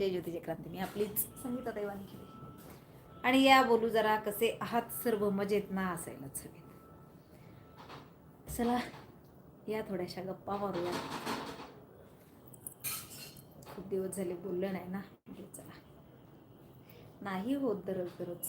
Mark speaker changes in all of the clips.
Speaker 1: जय ज्योतिजय क्रांती. मी आपलीच संगीता दैवानी केली. आणि या बोलू जरा कसे आहात सर्व मजेत ना असायलाच सगळे. चला या थोड्याशा गप्पा मारूया. खूप दिवस झाले बोललं नाही ना. चला. नाही होत दररोज दररोज.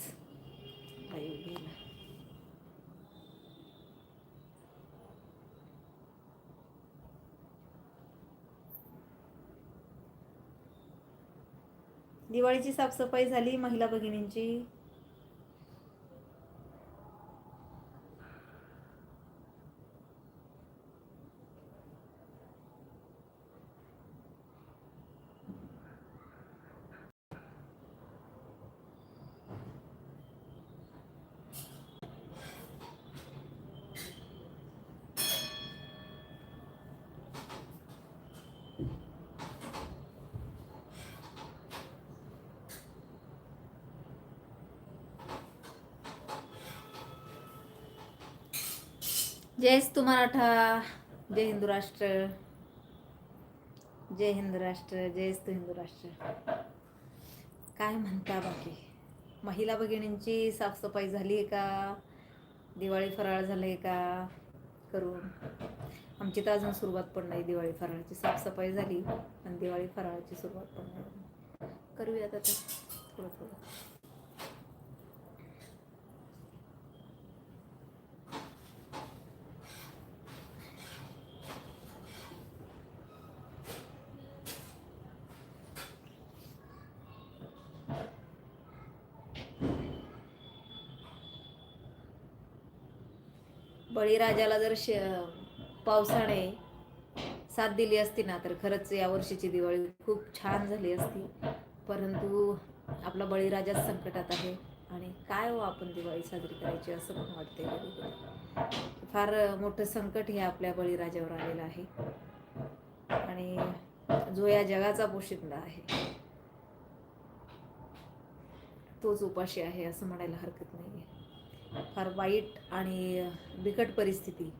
Speaker 1: दिवाळीची साफसफाई झाली महिला भगिनींची. जयस्तु मराठा जय हिंदू राष्ट्र जय हिंदू राष्ट्र जय हिंदू राष्ट्र. काय म्हणता बाकी? महिला भगिनींची साफसफाई झाली आहे का? दिवाळी फराळ झाले का? करून. आमची तर अजून सुरुवात पण नाही दिवाळी फराळाची. साफसफाई झाली आणि दिवाळी फराळाची सुरुवात पण नाही. करूया आता थोडं थोडं. बळीराजाला जर श पावसाने साथ दिली असती ना तर खरंच या वर्षीची दिवाळी खूप छान झाली असती. परंतु आपला बळीराजाच संकटात आहे. आणि काय हो आपण दिवाळी साजरी करायची असं पण वाटते फार मोठं संकट हे आपल्या बळीराजावर आलेलं आहे. आणि जो या जगाचा पोशिंदा आहे तोच उपाशी आहे असं म्हणायला हरकत नाही आहे फार वाईट आणि बिकट परिस्थिती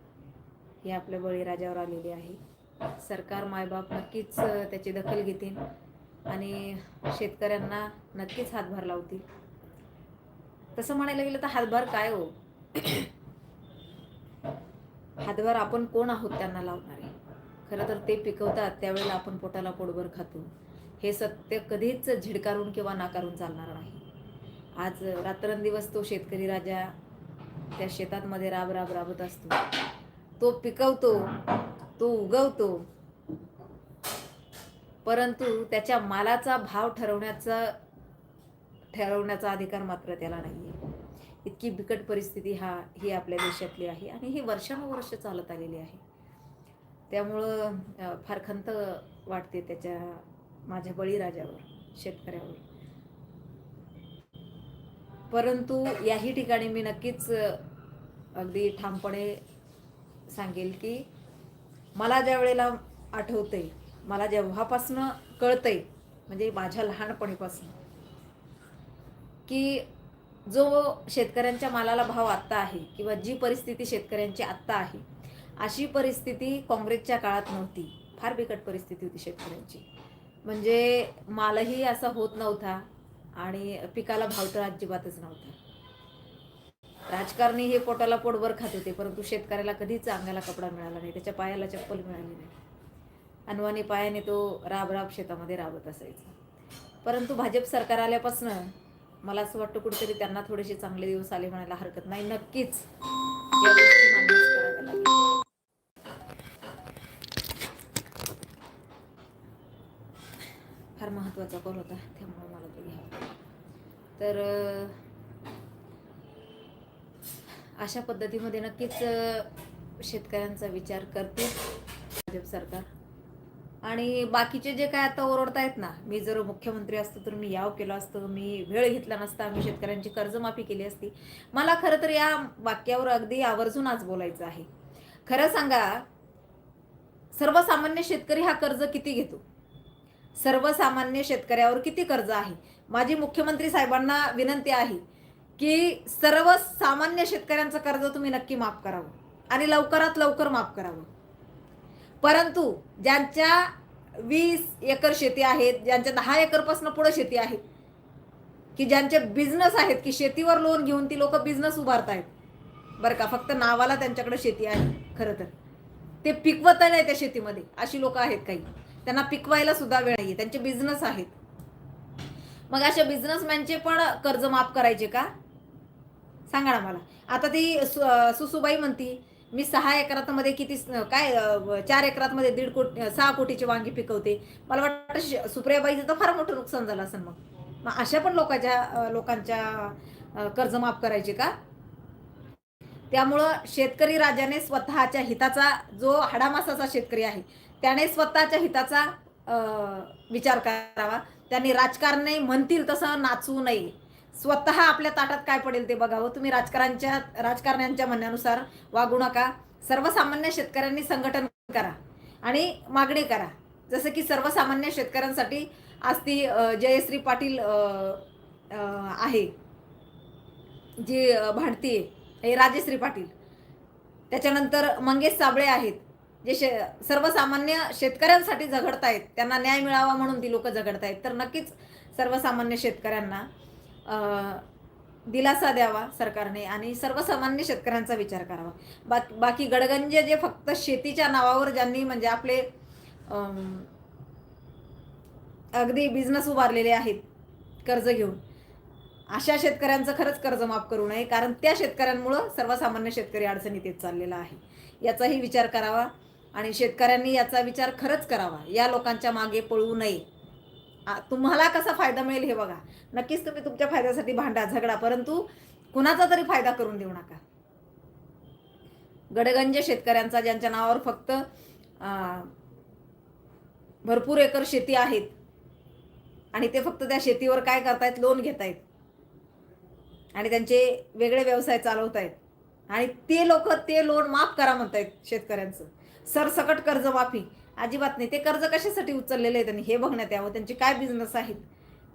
Speaker 1: ही आपल्या बळीराजावर आलेली आहे. सरकार मायबाप नक्कीच त्याची दखल घेतील आणि शेतकऱ्यांना नक्कीच हातभार लावतील. तसं म्हणायला गेलं तर हातभार काय हो? हातभार आपण कोण आहोत त्यांना लावणारे खरं तर ते पिकवतात त्यावेळेला आपण पोटाला पोटभर खातो. हे सत्य कधीच झिडकारून किंवा नाकारून चालणार नाही. आज रात्रंदिवस तो शेतकरी राजा त्या शेतातमध्ये राब राब राबत असतो. तो पिकवतो तो उगवतो. परंतु त्याच्या मालाचा भाव ठरवण्याचा ठरवण्याचा अधिकार मात्र त्याला नाही आहे इतकी बिकट परिस्थिती हा ही आपल्या देशातली आहे आणि ही वर्षानुवर्ष चालत आलेली आहे. त्यामुळं फार खंत वाटते त्याच्या माझ्या बळीराजावर शेतकऱ्यावर. परंतु याही ठिकाणी मी नक्कीच अगदी ठामपणे सांगेल की मला ज्या वेळेला आठवते मला जेव्हापासनं कळतंय म्हणजे माझ्या लहानपणीपासून की जो शेतकऱ्यांच्या मालाला भाव आत्ता आहे किंवा जी परिस्थिती शेतकऱ्यांची आत्ता आहे अशी परिस्थिती काँग्रेसच्या काळात नव्हती. फार बिकट परिस्थिती होती शेतकऱ्यांची. म्हणजे मालही असा होत नव्हता. आणि पिकाला भाव तर अजिबातच नव्हता. राजकारणी हे पोटाला पोटभर खात होते परंतु शेतकऱ्याला कधीच अंगाला कपडा मिळाला नाही त्याच्या पायाला चप्पल मिळाली नाही. अनवाणी पायाने तो राब राब शेतामध्ये राबत असायचा. परंतु भाजप सरकार आल्यापासनं मला असं वाटतं कुठेतरी त्यांना थोडेसे चांगले दिवस आले म्हणायला हरकत नाही. नक्कीच या गोष्टी फार महत्त्वाचा कॉल होता त्यामुळे मला तो घ्यावा तर अशा पद्धतीमध्ये नक्कीच शेतकऱ्यांचा विचार करते भाजप सरकार. आणि बाकीचे जे काय आता ओरडतायत ना मी जर मुख्यमंत्री असतो तर मी याव केलं असतं मी वेळ घेतला नसता मी शेतकऱ्यांची कर्जमाफी केली असती. मला खरं तर या वाक्यावर अगदी आवर्जून आज बोलायचं आहे. खरं सांगा सर्वसामान्य शेतकरी हा कर्ज किती घेतो? सर्वसामान्य शेतकऱ्यावर किती कर्ज आहे? माझी मुख्यमंत्री साहेबांना विनंती आहे की सर्वसामान्य शेतकऱ्यांचं कर्ज तुम्ही नक्की माफ करावं आणि लवकरात लवकर माफ करावं. परंतु ज्यांच्या वीस एकर शेती आहेत ज्यांच्या दहा एकरपासून पुढं शेती आहे की ज्यांचे बिझनेस आहेत की शेतीवर लोन घेऊन ती लोक बिझनेस उभारत आहेत बरं का? फक्त नावाला त्यांच्याकडे शेती आहे खरं तर. ते पिकवत नाही त्या शेतीमध्ये अशी लोक आहेत काही. त्यांना पिकवायला सुद्धा वेळ नाही त्यांचे बिझनेस आहेत. मग अशा बिझनेसमॅनचे पण कर्ज माफ करायचे का? सांगा ना मला. आता ती सु- सुसुबाई म्हणती मी सहा एकरात मध्ये किती काय चार एकरात मध्ये दीड कोटी सहा कोटीची वांगी पिकवते. मला वाटतं सुप्रियाबाईचं तर फार मोठं नुकसान झालं असेल मग. मग अशा पण लोकांच्या लोकांच्या कर्ज माफ करायचे का? त्यामुळं शेतकरी राजाने स्वतःच्या हिताचा जो हाडामासाचा शेतकरी आहे त्याने स्वतःच्या हिताचा विचार करावा. त्यांनी राजकारणे म्हणतील तसं नाचू नये. स्वतः आपल्या ताटात काय पडेल ते बघावं. तुम्ही राजकारणच्या राजकारण्यांच्या म्हणण्यानुसार वागू नका. सर्वसामान्य शेतकऱ्यांनी संघटन करा आणि मागणी करा. जसं की सर्वसामान्य शेतकऱ्यांसाठी आज ती जयश्री पाटील आहे. जी भांडती आहे राजेश्री पाटील. त्याच्यानंतर मंगेश साबळे आहेत. जे शे सर्वसामान्य शेतकऱ्यांसाठी झगडतायत त्यांना न्याय मिळावा म्हणून ती लोक झगडतायत तर नक्कीच सर्वसामान्य शेतकऱ्यांना दिलासा द्यावा सरकारने आणि सर्वसामान्य शेतकऱ्यांचा विचार करावा. बाकी बाकी गडगंजे जे फक्त शेतीच्या नावावर ज्यांनी म्हणजे आपले अगदी बिझनेस उभारलेले आहेत कर्ज घेऊन अशा शेतकऱ्यांचं खरंच कर्ज माफ करू नये कारण त्या शेतकऱ्यांमुळं सर्वसामान्य शेतकरी अडचणीत येत चाललेला आहे. याचाही विचार करावा. आणि शेतकऱ्यांनी याचा विचार खरंच करावा. या लोकांच्या मागे पळवू नये. तुम्हाला कसा फायदा मिळेल हे बघा. नक्कीच तुम्ही तुमच्या फायद्यासाठी भांडा झगडा परंतु कुणाचा तरी फायदा करून देऊ नका. गडगंज शेतकऱ्यांचा ज्यांच्या नावावर फक्त भरपूर एकर शेती आहेत आणि ते फक्त त्या शेतीवर काय करतायत? लोन घेतायत. आणि त्यांचे वेगळे व्यवसाय चालवतायत. आणि ते लोक ते लोन माफ करा म्हणतायत शेतकऱ्यांचं. सरसकट कर्जमाफी अजिबात नाही. ते कर्ज कशासाठी उचललेले आहे त्यांनी? हे बघण्यात यावं. त्यांचे काय बिझनेस आहेत?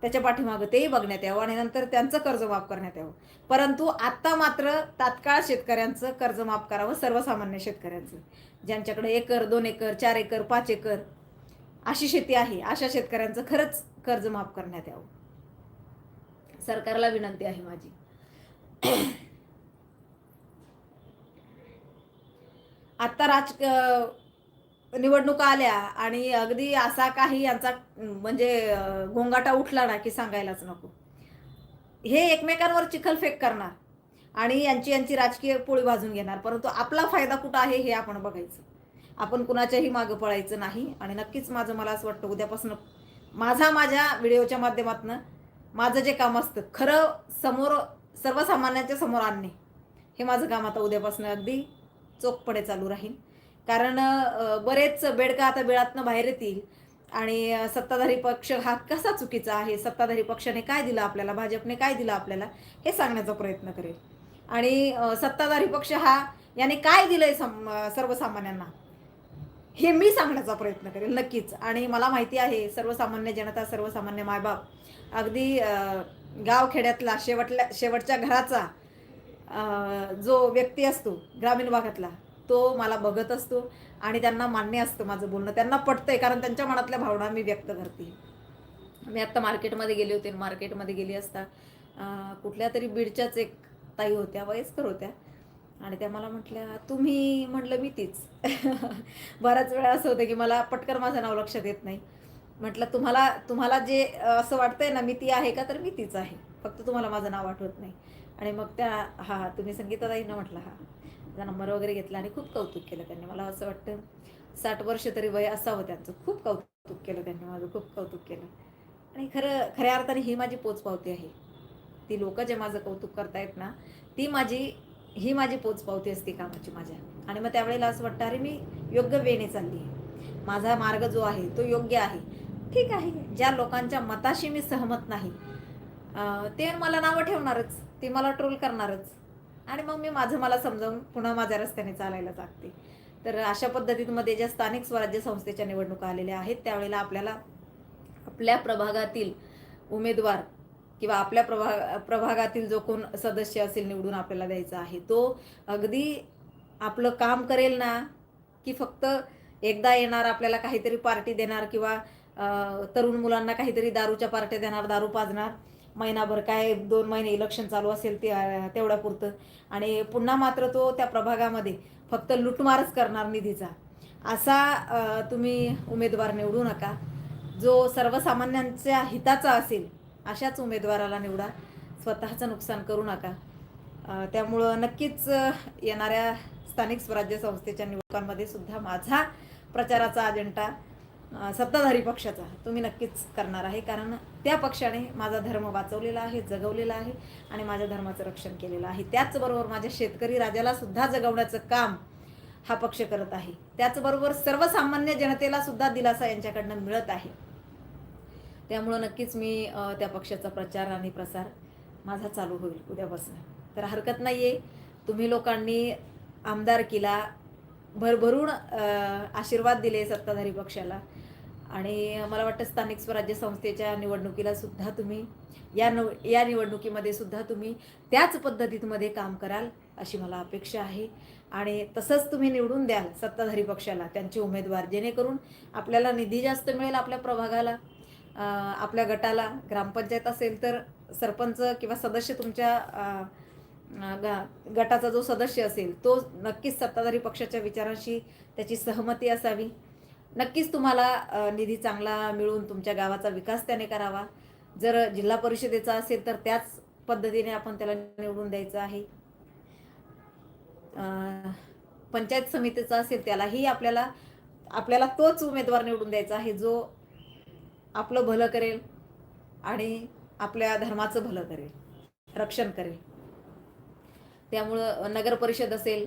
Speaker 1: त्याच्या पाठीमागं तेही बघण्यात यावं आणि नंतर त्यांचं कर्ज माफ करण्यात यावं. परंतु आत्ता मात्र तात्काळ शेतकऱ्यांचं कर्ज माफ करावं सर्वसामान्य शेतकऱ्यांचं. ज्यांच्याकडे एकर दोन एकर चार एकर पाच एकर अशी शेती आहे अशा शेतकऱ्यांचं खरंच कर्ज माफ करण्यात यावं. सरकारला विनंती आहे माझी. आत्ता राज निवडणुका आल्या आणि अगदी असा काही यांचा म्हणजे गोंगाटा उठला ना की सांगायलाच नको. हे एकमेकांवर चिखलफेक करणार आणि यांची यांची राजकीय पोळी भाजून घेणार. परंतु आपला फायदा कुठं आहे हे आपण बघायचं. आपण कुणाच्याही मागं पळायचं नाही आणि नक्कीच माझं मला असं वाटतं उद्यापासून माझा माझ्या व्हिडिओच्या माध्यमातून माझं जे काम असतं खरं समोर सर्वसामान्यांच्या समोर आणणे हे माझं काम आता उद्यापासून अगदी चोखपणे चालू राहील. कारण बरेच बेडका आता बिळातनं बाहेर येतील आणि सत्ताधारी पक्ष हा कसा चुकीचा आहे? सत्ताधारी पक्षाने काय दिलं आपल्याला? भाजपने काय दिलं आपल्याला? हे सांगण्याचा प्रयत्न करेल. आणि सत्ताधारी पक्ष हा याने काय दिलंय सम सर्वसामान्यांना? हे मी सांगण्याचा प्रयत्न करेल नक्कीच. आणि मला माहिती आहे सर्वसामान्य जनता सर्वसामान्य मायबाप अगदी गावखेड्यातला शेवटल्या शेवटच्या घराचा जो व्यक्ती असतो ग्रामीण भागातला तो मला बघत असतो आणि त्यांना मान्य असतं माझं बोलणं. त्यांना पटतं आहे कारण त्यांच्या मनातल्या भावना मी व्यक्त करते. मी आत्ता मार्केटमध्ये गेले होते मार्केटमध्ये गेली असता कुठल्या तरी बीडच्याच एक ताई होत्या वयस्कर होत्या. आणि त्या मला म्हटल्या तुम्ही म्हटलं मी तीच. बऱ्याच वेळा असं होतं की मला पटकन माझं नाव लक्षात येत नाही. म्हटलं तुम्हाला तुम्हाला जे असं वाटतंय ना मी ती आहे का तर मी तीच आहे. फक्त तुम्हाला माझं नाव आठवत नाही. आणि मग त्या हा हा तुम्ही संगीताताईनं म्हटलं हा. माझा नंबर वगैरे घेतला आणि खूप कौतुक केलं त्यांनी. मला असं वाटतं साठ वर्ष तरी वय असावं त्यांचं. खूप कौतुक केलं त्यांनी माझं खूप कौतुक केलं. आणि खरं खऱ्या अर्थाने ही माझी पोचपावती आहे. ती लोक जे माझं कौतुक करतायत ना ती माझी ही माझी पोचपावती असते कामाची माझ्या. आणि मग त्यावेळेला असं वाटतं अरे मी योग्य वेने चालली आहे. माझा मार्ग जो आहे तो योग्य आहे. ठीक आहे. ज्या लोकांच्या मताशी मी सहमत नाही. ते मला नावं ठेवणारच. ते मला ट्रोल करणारच. आणि मग मी माझं मला समजावून पुन्हा माझ्या रस्त्याने चालायला लागते तर अशा पद्धतीमध्ये ज्या स्थानिक स्वराज्य संस्थेच्या निवडणुका आलेल्या आहेत त्यावेळेला आपल्याला आपल्या प्रभागातील उमेदवार किंवा आपल्या प्रभा प्रभागातील जो कोण सदस्य असेल निवडून आपल्याला द्यायचा आहे तो अगदी आपलं काम करेल ना की फक्त एकदा येणार आपल्याला काहीतरी पार्टी देणार किंवा तरुण मुलांना काहीतरी दारूच्या पार्ट्या देणार दारू पाजणार. महिनाभर काय दोन महिने इलेक्शन चालू असेल ते तेवढ्यापुरतं. आणि पुन्हा मात्र तो त्या प्रभागामध्ये फक्त लुटमारच करणार निधीचा. असा तुम्ही उमेदवार निवडू नका. जो सर्वसामान्यांच्या हिताचा असेल अशाच उमेदवाराला निवडा. स्वतःचं नुकसान करू नका. त्यामुळं नक्कीच येणाऱ्या स्थानिक स्वराज्य संस्थेच्या निवडणुकांमध्ये सुद्धा माझा प्रचाराचा अजेंडा सत्ताधारी पक्षाचा. तुम्ही नक्कीच करणार आहे कारण त्या पक्षाने माझा धर्म वाचवलेला आहे जगवलेला आहे आणि माझ्या धर्माचं रक्षण केलेलं आहे. त्याचबरोबर माझ्या शेतकरी राजाला सुद्धा जगवण्याचं काम हा पक्ष करत आहे. त्याचबरोबर सर्वसामान्य जनतेला सुद्धा दिलासा यांच्याकडनं मिळत आहे. त्यामुळं नक्कीच मी त्या पक्षाचा प्रचार आणि प्रसार माझा चालू होईल उद्यापासून. तर हरकत नाही आहे तुम्ही लोकांनी आमदारकीला भरभरून आशीर्वाद दिले सत्ताधारी पक्षाला. आणि मला वाटतं स्थानिक स्वराज्य संस्थेच्या निवडणुकीला सुद्धा तुम्ही या नव या निवडणुकीमध्ये सुद्धा तुम्ही त्याच पद्धतीमध्ये काम कराल अशी मला अपेक्षा आहे. आणि तसंच तुम्ही निवडून द्याल सत्ताधारी पक्षाला त्यांचे उमेदवार जेणेकरून आपल्याला निधी जास्त मिळेल आपल्या प्रभागाला आपल्या गटाला. ग्रामपंचायत असेल तर सरपंच किंवा सदस्य तुमच्या गटाचा जो सदस्य असेल तो नक्कीच सत्ताधारी पक्षाच्या विचारांशी त्याची सहमती असावी. नक्कीच तुम्हाला निधी चांगला मिळून तुमच्या गावाचा विकास त्याने करावा. जर जिल्हा परिषदेचा असेल तर त्याच पद्धतीने आपण त्याला निवडून द्यायचं आहे. पंचायत समितीचा असेल त्यालाही आपल्याला आपल्याला तोच उमेदवार निवडून द्यायचा आहे जो आपलं भलं करेल आणि आपल्या धर्माचं भलं करेल रक्षण करेल. त्यामुळं नगर परिषद असेल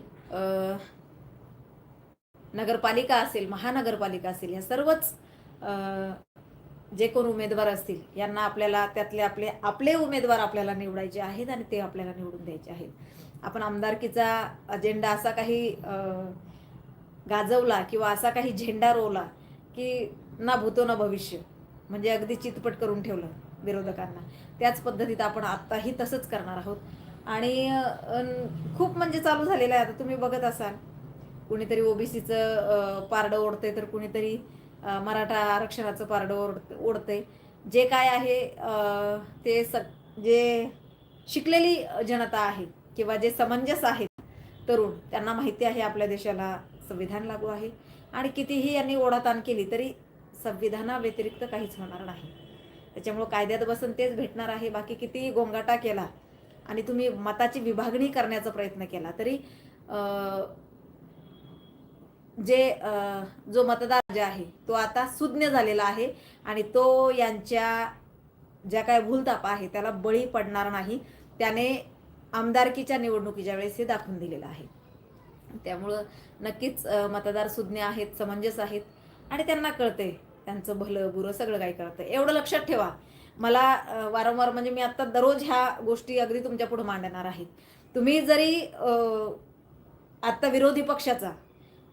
Speaker 1: नगरपालिका असेल महानगरपालिका असेल या सर्वच जे कोण उमेदवार असतील यांना आपल्याला त्यातले आपले आपले उमेदवार आपल्याला निवडायचे आहेत आणि ते आपल्याला निवडून द्यायचे आहेत. आपण आमदारकीचा अजेंडा असा काही गाजवला किंवा असा काही झेंडा रोवला की ना भूतो ना भविष्य म्हणजे अगदी चितपट करून ठेवलं विरोधकांना. त्याच पद्धतीत आपण आत्ताही तसंच करणार आहोत. आणि खूप म्हणजे चालू झालेलं आहे. आता तुम्ही बघत असाल कुणीतरी ओबीसीचं पारडं ओढतंय तर कुणीतरी मराठा आरक्षणाचं पारडं ओढ ओढतंय. जे काय आहे ते स जे शिकलेली जनता आहे किंवा जे समंजस आहेत तरुण त्यांना माहिती आहे आपल्या देशाला संविधान लागू आहे. आणि कितीही यांनी ओढाताण केली तरी संविधानाव्यतिरिक्त काहीच होणार नाही. त्याच्यामुळं कायद्यात बसून तेच भेटणार आहे. बाकी कितीही गोंगाटा केला आणि तुम्ही मताची विभागणी करण्याचा प्रयत्न केला तरी जे जो मतदार जे आहे तो आता सुज्ञ झालेला आहे आणि तो यांच्या ज्या काय भूलतापा आहे त्याला बळी पडणार नाही. त्याने आमदारकीच्या निवडणुकीच्या वेळेस हे दाखवून दिलेलं आहे. त्यामुळं नक्कीच मतदार सुज्ञ आहेत समंजस आहेत आणि त्यांना कळते त्यांचं भलं बुरं सगळं काही कळतं एवढं लक्षात ठेवा. मला वारंवार म्हणजे मी आत्ता दररोज ह्या गोष्टी अगदी तुमच्यापुढे मांडणार आहे. तुम्ही जरी आत्ता विरोधी पक्षाचा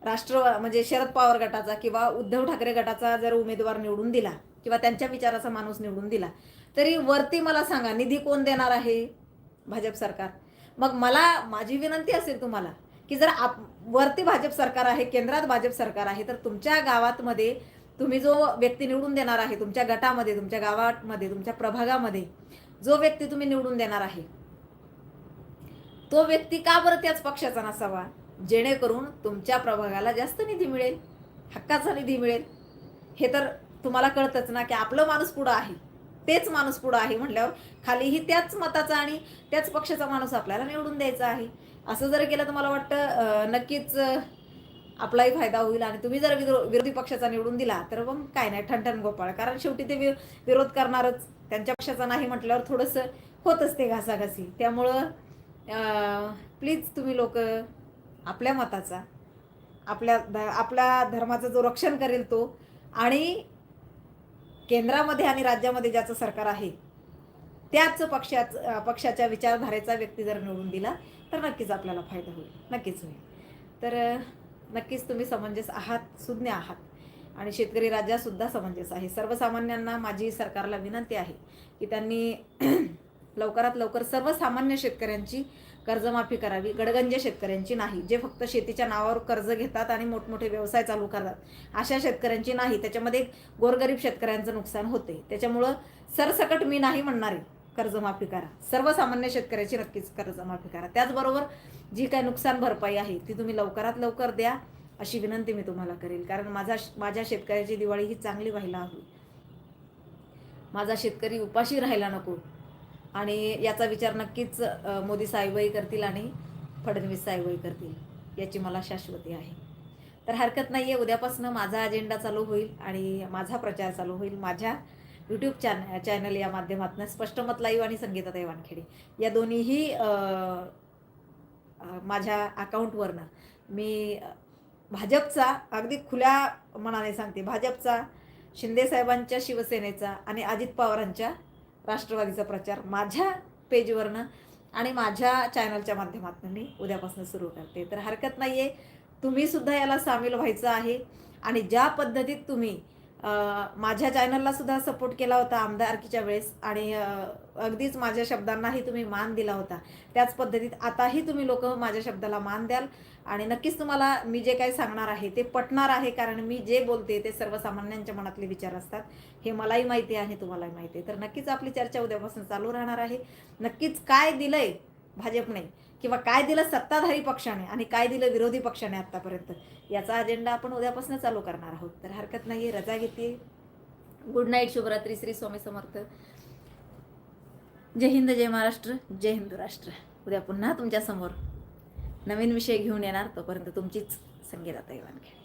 Speaker 1: राष्ट्र म्हणजे शरद पवार गटाचा किंवा उद्धव ठाकरे गटाचा जर उमेदवार निवडून दिला किंवा त्यांच्या विचाराचा माणूस निवडून दिला तरी वरती मला सांगा निधी कोण देणार आहे भाजप सरकार? मग मला माझी विनंती असेल तुम्हाला की जर आप वरती भाजप सरकार आहे केंद्रात भाजप सरकार आहे तर तुमच्या गावातमध्ये तुम्ही जो व्यक्ती निवडून देणार आहे तुमच्या गटामध्ये तुमच्या गावामध्ये तुमच्या प्रभागामध्ये जो व्यक्ती तुम्ही निवडून देणार आहे तो व्यक्ती का बरं त्याच पक्षाचा नसावा? जेणेकरून तुमच्या प्रभागाला जास्त निधी मिळेल हक्काचा निधी मिळेल. हे तर तुम्हाला कळतंच ना की आपलं माणूस पुढं आहे. तेच माणूस पुढं आहे म्हटल्यावर खालीही त्याच मताचा आणि त्याच पक्षाचा माणूस आपल्याला निवडून द्यायचा आहे. असं जर केलं तर मला वाटतं नक्कीच आपलाही फायदा होईल आणि तुम्ही जर विरो विरोधी पक्षाचा निवडून दिला तर मग काय नाही ठणठण गोपाळ. कारण शेवटी ते वि विरोध करणारच. त्यांच्या पक्षाचा नाही म्हटल्यावर थोडंसं होतच ते घासाघासी. त्यामुळं प्लीज तुम्ही लोक आपल्या मताचा आपल्या ध आपल्या धर्माचं जो रक्षण करेल तो आणि केंद्रामध्ये आणि राज्यामध्ये ज्याचं सरकार आहे त्याच पक्षाच पक्षाच्या विचारधारेचा व्यक्ती जर निवडून दिला तर नक्कीच आपल्याला फायदा होईल. नक्कीच होईल. तर नक्कीच तुम्ही समंजस आहात सुज्ञ आहात आणि शेतकरी राज्यासुद्धा समंजस आहे. सर्वसामान्यांना माझी सरकारला विनंती आहे की त्यांनी लवकरात लवकर सर्वसामान्य शेतकऱ्यांची कर्जमाफी करावी गडगंज शेतकऱ्यांची नाही जे फक्त शेतीच्या नावावर कर्ज घेतात आणि मोठमोठे व्यवसाय चालू करतात. अशा शेतकऱ्यांची नाही त्याच्यामध्ये गोरगरीब शेतकऱ्यांचं नुकसान होते. त्याच्यामुळं सरसकट मी नाही म्हणणार आहे कर्जमाफी करा. सर्वसामान्य शेतकऱ्याची नक्कीच कर्जमाफी करा. त्याचबरोबर जी काय नुकसान भरपाई आहे ती तुम्ही लवकरात लवकर द्या अशी विनंती मी तुम्हाला करेल. कारण माझा माझ्या शेतकऱ्याची दिवाळी ही चांगली व्हायला हवी. माझा शेतकरी उपाशी राहायला नको. आणि याचा विचार नक्कीच मोदी साहेबही करतील आणि फडणवीस साहेबही करतील याची मला शाश्वती आहे. तर हरकत नाही आहे उद्यापासून माझा अजेंडा चालू होईल आणि माझा प्रचार चालू होईल. माझ्या यूट्यूब चॅन चॅनल या माध्यमातून स्पष्ट मत लाईव्ह आणि संगीताताई वानखेडे या दोन्हीही माझ्या अकाउंटवरनं मी भाजपचा अगदी खुल्या मनाने सांगते भाजपचा शिंदेसाहेबांच्या शिवसेनेचा आणि अजित पवारांच्या राष्ट्रवादीचा प्रचार माझ्या पेजवरनं आणि माझ्या चॅनलच्या माध्यमातून मी उद्यापासून सुरू करते. तर हरकत नाही आहे तुम्हीसुद्धा याला सामील व्हायचं आहे आणि ज्या पद्धतीत तुम्ही माझ्या चॅनलला सुद्धा सपोर्ट केला होता आमदारकीच्या वेळेस आणि अगदीच माझ्या शब्दांनाही तुम्ही मान दिला होता. त्याच पद्धतीत आताही तुम्ही लोक माझ्या शब्दाला मान द्याल आणि नक्कीच तुम्हाला मी जे काही सांगणार आहे ते पटणार आहे कारण मी जे बोलते ते सर्वसामान्यांच्या मनातले विचार असतात. हे मलाही माहिती आहे तुम्हालाही माहिती आहे. तर नक्कीच आपली चर्चा उद्यापासून चालू राहणार आहे. नक्कीच काय दिलंय भाजपने किंवा काय दिलं सत्ताधारी पक्षाने आणि काय दिलं विरोधी पक्षाने आत्तापर्यंत याचा अजेंडा आपण उद्यापासून चालू करणार आहोत. तर हरकत नाही रजा घेते गुड नाईट शुभरात्री श्री स्वामी समर्थ. जय हिंद जय महाराष्ट्र जय हिंदू राष्ट्र. उद्या पुन्हा तुमच्यासमोर नवीन विषय घेऊन येणार तोपर्यंत तुमचीच संगीता वानखेडे